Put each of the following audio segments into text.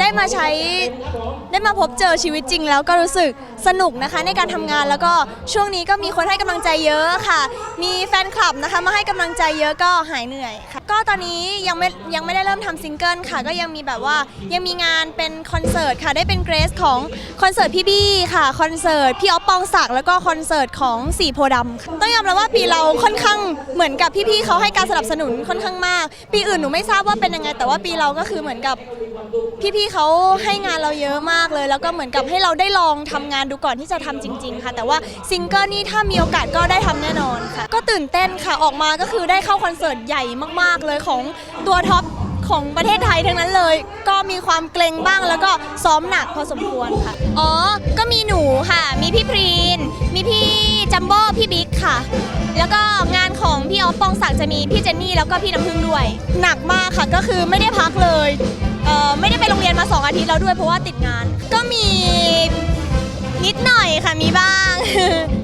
ได้มาใช้ได้มาพบเจอชีวิตจริง แล้วก็รู้สึกสนุกนะคะในการทำงานแล้วก็ช่วงนี้ก็มีคนให้กำลังใจเยอะค่ะ มีแฟนคลับนะคะมาให้กำลังใจเยอะก็หายเหนื่อยค่ะก็ตอนนี้ยังไม่ยังไม่ได้เริ่มทำซิงเกิลค่ะ ก็ยังมีแบบว่ายังมีงานเป็นคอนเสิร์ตค่ะได้เป็นเกรสของคอนเสิร์ตพี่บี้ค่ะคอนเสิร์ตพี่อ๊อฟปองศักดิ์แล้วก็คอนเสิร์ตของสีโพธิ์ดำค่ะต้องยอมรับว่าปีเราค่อนข้างเหมือนกับพี่ๆเขาให้การสนับสนุนค่อนข้างมาก ปีอื่นหนูไม่ทราบว่าเป็นยังไง แต่ว่าปีเราก็คือเหมือนกับ พี่ๆเขาให้งานเราเยอะมากเลย แล้วก็เหมือนกับให้เราได้ลองทำงานดูก่อนที่จะทำจริง ๆ ค่ะ แต่ว่าซิงเกิลนี่ถ้ามีโอกาสก็ได้ทำแน่นอนค่ะ ก็ตื่นเต้นค่ะออกมาก็คือได้เข้าคอนเสิร์ตใหญ่มากๆเลยของตัวท็อปของประเทศไทยทั้งนั้นเลย ก็มีความเกรงบ้างแล้วก็ซ้อมหนักพอสมควรค่ะ อ๋อ ก็มีหนูค่ะ มีพี่พรีน มีพี่จัมโบ้พี่บิ๊กค่ะ แล้วก็งานของพี่ออฟปองศักดิ์จะมีพี่เจนนี่แล้วก็พี่น้ำพึ่งด้วย หนักมากค่ะก็คือไม่ได้พักเลยเอ่อ ไม่ได้ไปโรงเรียนมา 2 อาทิตย์แล้วด้วยเพราะว่าติดงาน ก็มีนิดหน่อยค่ะมีบ้าง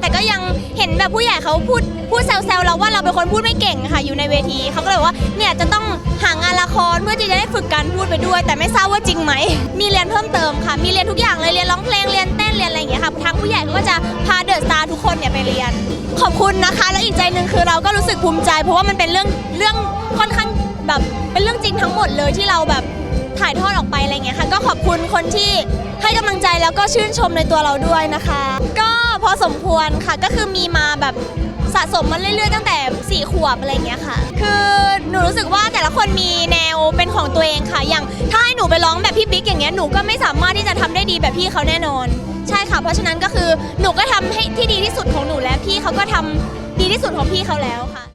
แต่ก็ยังเห็นแบบผู้ใหญ่เขาพูดพูดแซวๆเราว่าเราเป็นคนพูดไม่เก่งค่ะอยู่ในเวทีเขาก็เลยบอกว่าเนี่ยจะต้องหางานละครเพื่อที่จะได้ฝึกการพูดไปด้วย แต่ไม่ทราบว่าจริงไหม มีเรียนเพิ่มเติมค่ะ มีเรียนทุกอย่างเลยเรียนร้องเพลงเรียนเต้นเรียนอะไรอย่างเงี้ยค่ะทางผู้ใหญ่เขาก็จะพาเดอะสตาร์ทุกคนเนี่ยไปเรียน ขอบคุณนะคะ แล้วอีกใจหนึ่งคือเราก็รู้สึกภูมิใจ เพราะว่ามันเป็นเรื่องเรื่องค่อนข้างแบบเป็นเรื่องจริงทั้งหมดเลยที่เราแบบ ถ่ายทอดออกไปอะไรเงี้ยค่ะ ก็ขอบคุณคนที่ให้กำลังใจแล้วก็ชื่นชมในตัวเราด้วยนะคะ ก็พอสมควรค่ะก็คือมีมาแบบสะสมมาเรื่อยๆตั้งแต่4ี่ขวบอะไรเงี้ยค่ะ คือหนูรู้สึกว่าแต่ละคนมีแนวเป็นของตัวเองค่ะ อย่างถ้าให้หนูไปร้องแบบพี่บิ๊กอย่างเงี้ยหนูก็ไม่สามารถที่จะทำได้ดีแบบพี่เขาแน่นอน ใช่ค่ะ เพราะฉะนั้นก็คือหนูก็ทำให้ที่ดีที่สุดของหนูแล้วพี่เขาก็ทำดีที่สุดของพี่เขาแล้วค่ะ